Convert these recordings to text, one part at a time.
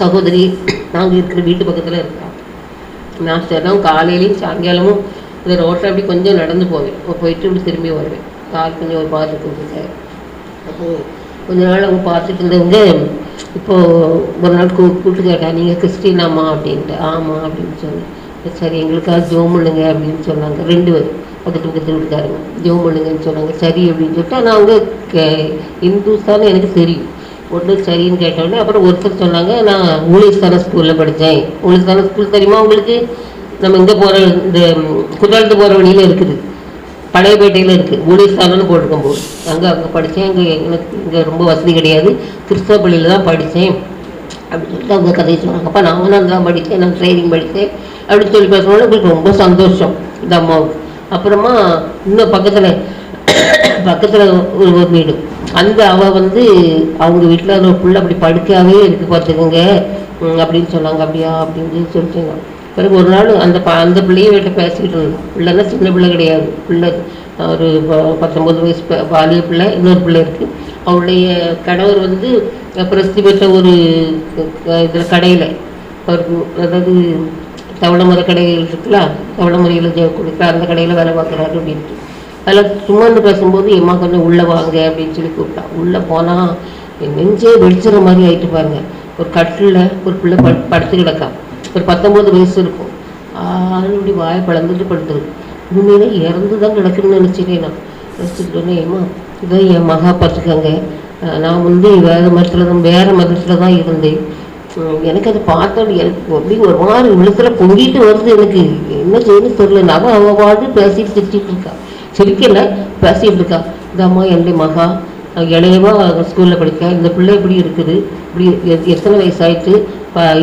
சகோதரி நாங்கள் இருக்கிற வீட்டு பக்கத்தில் இருக்கோம் நான் தினம் காலையிலையும் சாயங்காலமும் இந்த ரோட்டில் அப்படி கொஞ்சம் நடந்து போவேன். அப்போ போயிட்டு இப்படி திரும்பி வருவேன். கால் கொஞ்சம் ஒரு பார்த்துட்டு இருக்குது அப்போது கொஞ்ச நாள் அவங்க பார்த்துட்டு இருந்தவங்க இப்போது ஒரு நாள் கூ கூப்பிட்டு கேட்டா நீங்கள் கிறிஸ்டினாமா அப்படின்ட்டு. ஆமாம் அப்படின்னு சொன்னேன். சரி எங்களுக்காக ஜோம் பண்ணுங்க அப்படின்னு சொன்னாங்க. ரெண்டு பேர் பக்கத்து பக்கத்தில் வீட்டுக்காரங்க. ஜோம் பண்ணுங்கன்னு சொன்னாங்க. சரி அப்படின்னு சொல்லிட்டு ஆனால் அவங்க கே இந்துஸ் தானே எனக்கு தெரியும். ஒன்று சரின்னு கேட்டோடனே அப்புறம் ஒருத்தர் சொன்னாங்க நான் ஊழிஸ்தான ஸ்கூலில் படித்தேன் ஊழிஸ்தான ஸ்கூல் தெரியுமா உங்களுக்கு? நம்ம இங்கே போகிற இந்த குற்றாலத்து போகிற வழியில் இருக்குது. பழையப்பேட்டையில் இருக்குது ஊழிஸ்தானம்னு போட்டிருக்கும் போது. அங்கே அங்கே படித்தேன் அங்கே எனக்கு இங்கே ரொம்ப வசதி கிடையாது. கிறிஸ்தவ பள்ளியில் தான் படித்தேன் அப்படின்னு சொல்லிட்டு அவங்க கதையை சொன்னாங்க. அப்போ நாங்களும் அங்கே தான் படித்தேன் நான் ட்ரைனிங் படித்தேன் அப்படின்னு சொல்லி பேசுனோட எங்களுக்கு ரொம்ப சந்தோஷம். இந்த அம்மாவுக்கு. அப்புறமா இன்னும் பக்கத்தில் பக்கத்தில் ஒரு ஒரு வீடு. அந்த அவ வந்து அவங்க வீட்டில் அந்த புள்ள அப்படி படுக்காவே இருக்கு பார்த்துக்கோங்க. அப்படின்னு சொன்னாங்க. அப்படியா அப்படின்னு சொல்லிட்டு பிறகு ஒரு நாள் அந்த ப அந்த பிள்ளையும் வீட்டில் பேசிக்கிட்டு இருந்தோம் பிள்ளைன்னா சின்ன பிள்ளை கிடையாது. பிள்ளை ஒரு பத்தொம்பது வயசு பாலிய பிள்ளை இன்னொரு பிள்ளை இருக்குது அவருடைய கணவர் வந்து பிரசித்தி பெற்ற ஒரு இதில் கடையில் அவருக்கு அதாவது தவளமர கடைகள் இருக்குல்ல முறையில் கொடுக்குற அந்த கடையில் வேலை பார்க்குறாரு அப்படின்ட்டு. அதில் சும்மா பேசும்போது எம்மா கொஞ்சம் உள்ளே வாங்க அப்படின்னு சொல்லி கூப்பிட்டா. உள்ளே போனால் என் நெஞ்சே வெடிச்சுற மாதிரி ஆயிட்டு பாருங்க. ஒரு கட்டில் ஒரு பிள்ளை படு படுத்து கிடக்கா. ஒரு பத்தொம்போது வயசு இருக்கும். ஆள் இப்படி வாயை பழந்துட்டு படுத்துருக்கு உண்மையிலே இறந்து தான் கிடக்குன்னு நினச்சிட்டேன் நான் நினச்சிக்கிட்டோன்னே ஏமா இதான் என் மகா பார்த்துக்கங்க. நான் வந்து வேறு மதத்தில் தான் வேறு மதத்தில் தான் இருந்தேன். எனக்கு அதை பார்த்தோம் எனக்கு அப்படி ஒரு மாதிரி விழுத்துல பொங்கிட்டு வருது எனக்கு. என்ன செய்யணும்னு தெரியல. நான் அவள் வாடு பேசிட்டு திட்டிகிட்டு இருக்கான் சிரிக்கல பேசிட்டு இருக்கா இந்த அம்மா என்னுடைய மகா இளையவா ஸ்கூலில் படிக்க இந்த பிள்ளை இப்படி இருக்குது இப்படி எத்தனை வயசு ஆயிட்டு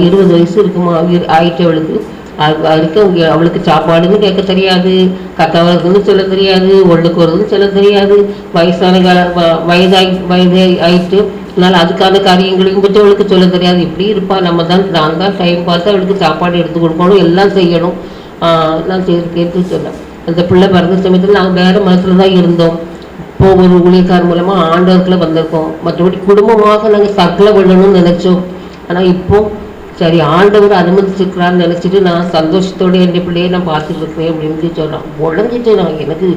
இருபது வயசு இருக்குமா ஆயிட்டு அவளுக்கு. அது வரைக்கும் அவளுக்கு சாப்பாடுன்னு கேட்க தெரியாது கத்தவரதுன்னு சொல்ல தெரியாது ஒழுக்கு வருதுன்னு சொல்ல தெரியாது. வயசான கால வ- வயதாகி வயது ஆயிட்டு அதனால் அதுக்கான காரியங்களையும் பற்றி அவளுக்கு சொல்ல தெரியாது. இப்படி இருப்பா நம்ம தான் நான் தான் டைம் பார்த்து அவளுக்கு சாப்பாடு எடுத்து கொடுக்கணும் எல்லாம் செய்யணும். நான் கேட்டு சொன்னேன். அந்த பிள்ளை பிறந்த சமயத்தில் நாங்கள் வேறு மதத்தில் தான் இருந்தோம். இப்போ ஒரு ஊழியக்கார் மூலமாக ஆண்டவர்களை வந்திருக்கோம். மற்றபடி குடும்பமாக நாங்கள் சக்கலை விடணும்னு நினச்சோம். ஆனால் இப்போ சரி ஆண்டவர் அனுமதிச்சிருக்கிறான்னு நினச்சிட்டு நான் சந்தோஷத்தோட என் பிள்ளையை நான் பார்த்துட்டு இருக்கிறேன் அப்படின்னு சொன்னான் உடஞ்சிட்டு நான். எனக்கு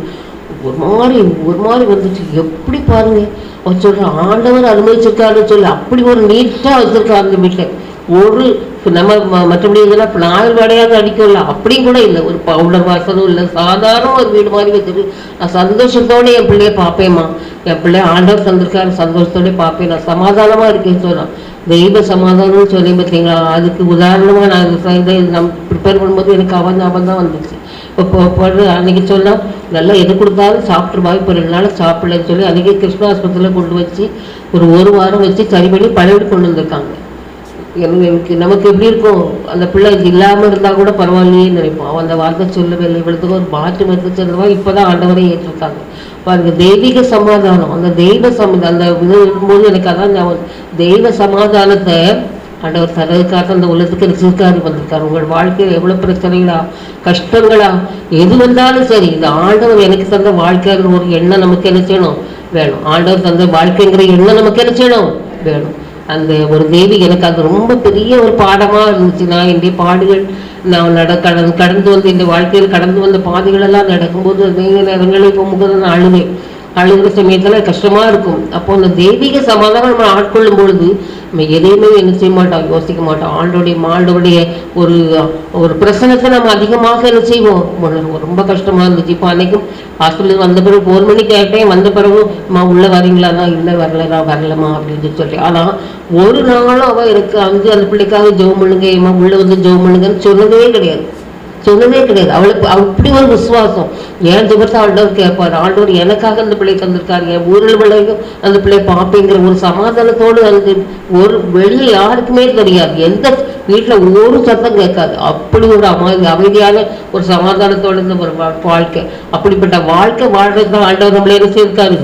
ஒரு மாதிரி ஒரு மாதிரி வந்துச்சு. எப்படி பாருங்க. அவர் சொல்கிறேன் ஆண்டவர் அனுமதிச்சிருக்காருன்னு சொல்லி அப்படி ஒரு நீட்டாக வச்சிருக்காரு அந்த வீட்டில். ஒரு நம்ம ம- மற்றபடி இதெல்லாம் நாள் வேலையாக அடிக்கல அப்படியும் கூட இல்லை. ஒரு பவுடர் வாசலும் இல்லை. சாதாரண ஒரு வீடு மாதிரி வச்சுட்டு நான் சந்தோஷத்தோடு என் பிள்ளைய பார்ப்பேம்மா. என் பிள்ளைய ஆண்டவர் தந்திருக்காரு. சந்தோஷத்தோடய பார்ப்பேன். நான் சமாதானமாக இருக்கேன்னு சொன்னான். தெய்வ சமாதானம்னு சொல்லி பார்த்தீங்களா அதுக்கு உதாரணமாக நான் இதை இதை ப்ரிப்பேர் பண்ணும்போது எனக்கு அவன் ஞாபகம் தான் வந்துச்சு. இப்போ போடுற அன்னைக்கு சொன்னால் நல்லா எது கொடுத்தாலும் சாப்பிட்ருவா இப்போ ரெண்டு நாள் சாப்பிடலன்னு சொல்லி அன்றைக்கி கிருஷ்ண ஆஸ்பத்திரியில் கொண்டு வச்சு ஒரு ஒரு வாரம் வச்சு சரி பண்ணி பழையபடி கொண்டு வந்திருக்காங்க. எனக்கு நமக்கு எப்படி இருக்கும்? அந்த பிள்ளை இது இல்லாமல் இருந்தால் கூட பரவாயில்லையே நினைப்போம். அவன் அந்த வார்த்தை சொல்லவே இல்லை. இவ்வளோத்துக்கு ஒரு மாற்று மருந்து சொல்லுவா. இப்போ தான் ஆண்டவரை ஏற்றிருக்காங்க பாருங்க தெய்வீக சமாதானம். அந்த தெய்வ சமாதானம் அந்த இது இருக்கும்போது எனக்கு அதான் தெய்வ சமாதானத்தை ஆண்டவர் தரதுக்காக அந்த உலகத்துக்கு ரசிக்காரு வந்திருக்காரு. உங்கள் வாழ்க்கையில் எவ்வளோ பிரச்சனைகளா கஷ்டங்களா எது வந்தாலும் சரி இந்த ஆண்டவர் எனக்கு தந்த வாழ்க்கைங்கிற ஒரு எண்ணம் நமக்கு என்ன செய்யணும்? வேணும். ஆண்டவர் தந்த வாழ்க்கைங்கிற எண்ணம் நமக்கு என்ன செய்யணும்? வேணும். அந்த ஒரு தேவி எனக்கு அது ரொம்ப பெரிய ஒரு பாடமாக இருந்துச்சு. நான் என்னுடைய பாடுகள் நான் நட கடந்து கடந்து வந்து என் வாழ்க்கையில் கடந்து வந்த பாதைகளெல்லாம் நடக்கும்போது நீங்க நேரங்களில் போகும்போது நான் அழுவேன். அழுகிற சமயத்தில் கஷ்டமாக இருக்கும். அப்போ அந்த தெய்வீக சமாதானம் நம்ம ஆட்கொள்ளும் பொழுது நம்ம எதையுமே என்ன செய்ய மாட்டோம் யோசிக்க மாட்டோம். ஆண்டோடைய மாண்டோடைய ஒரு ஒரு பிரசனத்தை நம்ம அதிகமாக என்ன செய்வோம்? ரொம்ப கஷ்டமாக இருந்துச்சு. இப்போ அன்னைக்கும் ஹாஸ்பிட்டல் வந்த பிறகு ஃபோன் பண்ணி கேட்டேன் வந்த பிறகு அம்மா உள்ளே வரீங்களா? தான் இல்லை வரலடா வரலம்மா அப்படின்னு சொல்லி ஆனால் ஒரு நாளும் அவள் எனக்கு வந்து அந்த பிள்ளைக்காக ஜெபம் பண்ணுங்க ஏம்மா உள்ளே வந்து ஜெபம் பண்ணுங்கன்னு சொன்னதே கிடையாது. சொல்லவே கிடையாது. அவளுக்கு அப்படி ஒரு விசுவாசம். ஏன் ஜெபத்தை ஆண்டவர் கேட்பார்? ஆண்டவர் எனக்காக அந்த பிள்ளை தந்திருக்காரு. என் ஊரில் பிள்ளைக்கும் அந்த பிள்ளையை பார்ப்பேங்கிற ஒரு சமாதானத்தோடு அந்த ஒரு வெளியே யாருக்குமே தெரியாது. எந்த வீட்டில் ஒரு சத்தம் கேட்காது. அப்படி ஒரு அமைதி அமைதியான ஒரு சமாதானத்தோடு இருந்த ஒரு வா- வாழ்க்கை. அப்படிப்பட்ட வாழ்க்கை வாழ்றது தான் ஆண்டவர் நம்மளே என்ன செய்திருக்காரு?